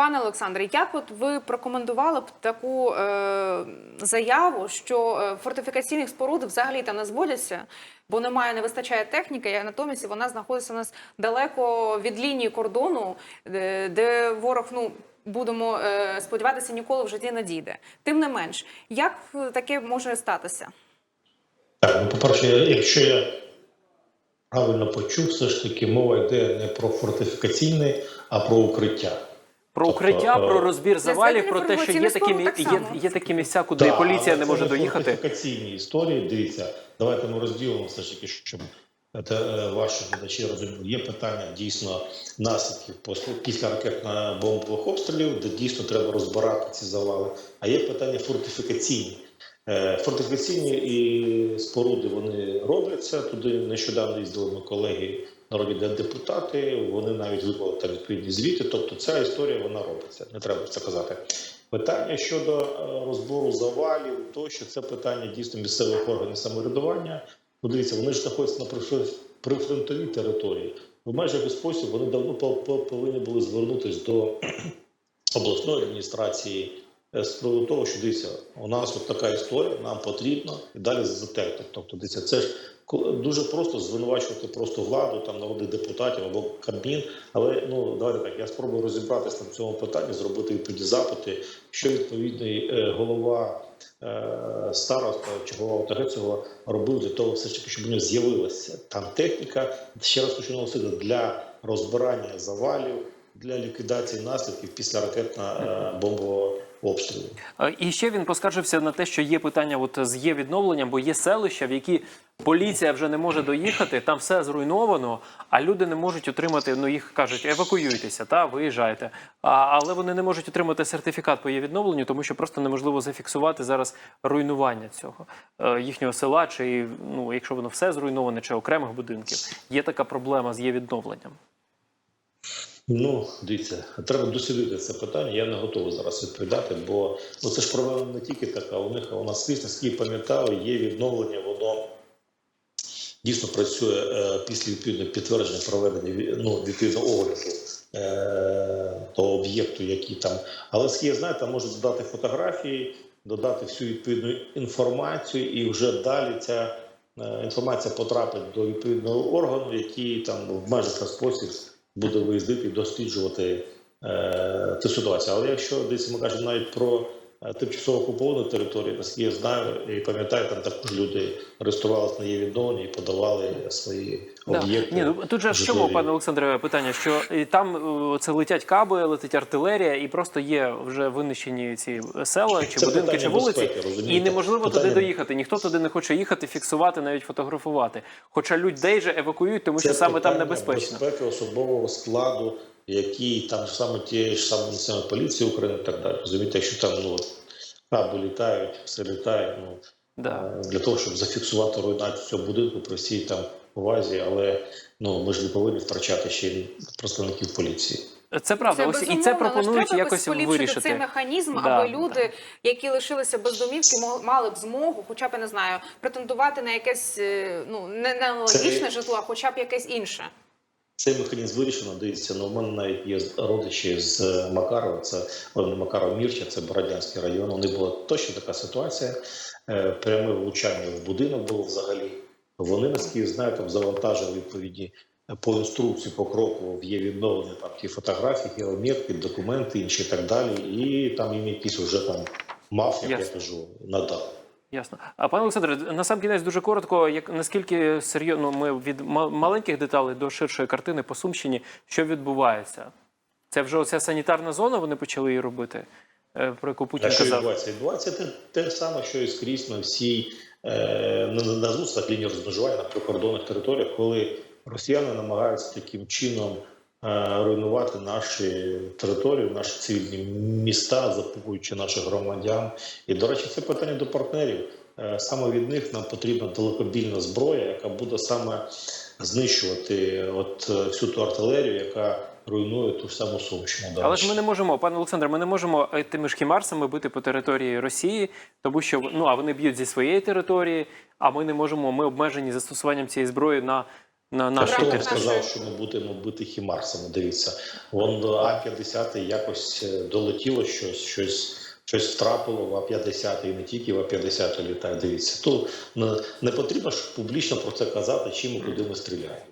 Пане Олександре, як от ви прокоментували б таку е, заяву, що е, фортифікаційних споруд взагалі там не зводяться, бо немає, не вистачає техніки, а натомість вона знаходиться у нас далеко від лінії кордону, де, де ворог, ну будемо е, сподіватися, ніколи в житті не дійде. Тим не менш, як таке може статися? Так, ну, по-перше, якщо я правильно почув, все ж таки мова йде не про фортифікаційне, а про укриття. Про укриття, про розбір завалів, про те, що є такі, так є, є такі місця, куди Так, поліція не може це доїхати. фортифікаційні історії. Дивіться, давайте ми розділимо все ж таки, щоб це, е, ваші глядачі розуміли. Є питання дійсно наслідків після- після ракетно-бомбових обстрілів, де дійсно треба розбирати ці завали. А є питання фортифікаційні. Е, Фортифікаційні і споруди вони робляться. Туди нещодавно їздили ми колеги народні де- депутати. Вони навіть виклали там відповідні звіти. Тобто ця історія вона робиться. Не треба це казати. Питання щодо е, розбору завалів, тощо це питання дійсно місцевих органів самоврядування. Ну, вони ж знаходяться на прифронтовій території. В межах спосіб вони давно по- по- повинні були звернутися до обласної адміністрації е, з приводу того, що дивіться, у нас от така історія, нам потрібно і далі затерти. Тобто, дивіться, це ж дуже просто звинувачувати просто владу, там народних депутатів або Кабмін. Але ну давайте так, я спробую розібратися на цьому питанні, зробити відповідні запити, що відповідний е, голова е, староста чи голова ОТГ цього робив для того, все ж таки, щоб у нього з'явилася там техніка. Ще раз хочу наголосити для розбирання завалів, для ліквідації наслідків після ракетно-бомбового обстрілу. Е, І ще він поскаржився на те, що є питання от з є відновленням, бо є селища, в які поліція вже не може доїхати, там все зруйновано, а люди не можуть отримати. Ну їх кажуть, евакуюйтеся та виїжджайте. А, але вони не можуть отримати сертифікат по є відновленню, тому що просто неможливо зафіксувати зараз руйнування цього е, їхнього села, чи ну, якщо воно все зруйноване, чи окремих будинків. Є така проблема з є відновленням. Ну, дивіться, треба дослідити це питання. Я не готовий зараз відповідати, бо ну це ж проблема не тільки така. У них у нас скрізь, наскільки пам'ятаю, є відновлення, воно дійсно працює е, після відповідного підтвердження проведення ну, відповідного огляду е, того об'єкту, який там. Але з я знаю, там можуть додати фотографії, додати всю відповідну інформацію, і вже далі ця е, інформація потрапить до відповідного органу, який там в межах спосіб буде виїздити і досліджувати е, цю ситуацію. Але якщо десь ми кажемо навіть про тимчасово окуповану територію, наскільки я знаю і пам'ятаю, там також люди реєструвалися на її відновлення і подавали свої Да. об'єкти. Ні, ну тут же в чому, пане Олександре, питання, що і там е, це летять каби, летить артилерія, і просто є вже винищені ці села, чи Це будинки, чи вулиці, безпеки, і неможливо туди доїхати. Ніхто туди не хоче їхати, фіксувати, навіть фотографувати. Хоча людей же евакуюють, тому що саме там питання небезпечно. безпеки особового складу, який там саме ті ж самі національної поліції України і так далі. Розумієте, якщо там ну, каби літають, все літає, ну Да. е, для того, щоб зафіксувати руйнацію цього будинку при всій там повазі, але ну ми ж не повинні втрачати ще й представників поліції. Це правда. Ось і це пропонують треба якось поліпшити вирішити. цей механізм, Да, аби да. люди, які лишилися без домівки, мали б змогу, хоча б я не знаю, претендувати на якесь е, ну не не аналогічне Це- житло, а хоча б якесь інше. Цей механізм вирішено. Дивіться, ну, у мене навіть є родичі з Макарова, це Макаров Мірча, це Бородянський район. У них була точно така ситуація. Е, Пряме влучання в будинок було взагалі. Вони, наскільки знаю, там завантажили відповідні е, по інструкції, по кроку є відновлення там ті фотографії, геометки, документи, інші і так далі. І там їм якийсь вже там маф, як я кажу, надав. Ясно. А пане Олександре, на сам кінець дуже коротко, як наскільки серйозно ми від ма- маленьких деталей до ширшої картини по Сумщині, що відбувається? Це вже оця санітарна зона, вони почали її робити, е, про яку Путін А що казав. відбувається? Відбувається те, те саме, що і скрізь на всій е, на, на, так лінію розмежування на прикордонних територіях, коли росіяни намагаються таким чином руйнувати наші території, наші цивільні міста, запугуючи наших громадян. І, до речі, це питання до партнерів. Е, Саме від них нам потрібна далекобільна зброя, яка буде саме знищувати от е, всю ту артилерію, яка руйнує ту ж саму Сумщину. Але ж ми не можемо, пане Олександре, ми не можемо е, тими ж хімарсами бити по території Росії, тому що ну а вони б'ють зі своєї території, а ми не можемо. Ми обмежені застосуванням цієї зброї на на нашу Я вам сказав, що ми будемо бити хімарсами? Дивіться, вон до А-50 якось е, долетіло щось, щось, щось втрапило в А-50 і не тільки в А-50 літає. Дивіться, то не, не потрібно ж публічно про це казати, чим і куди ми стріляємо.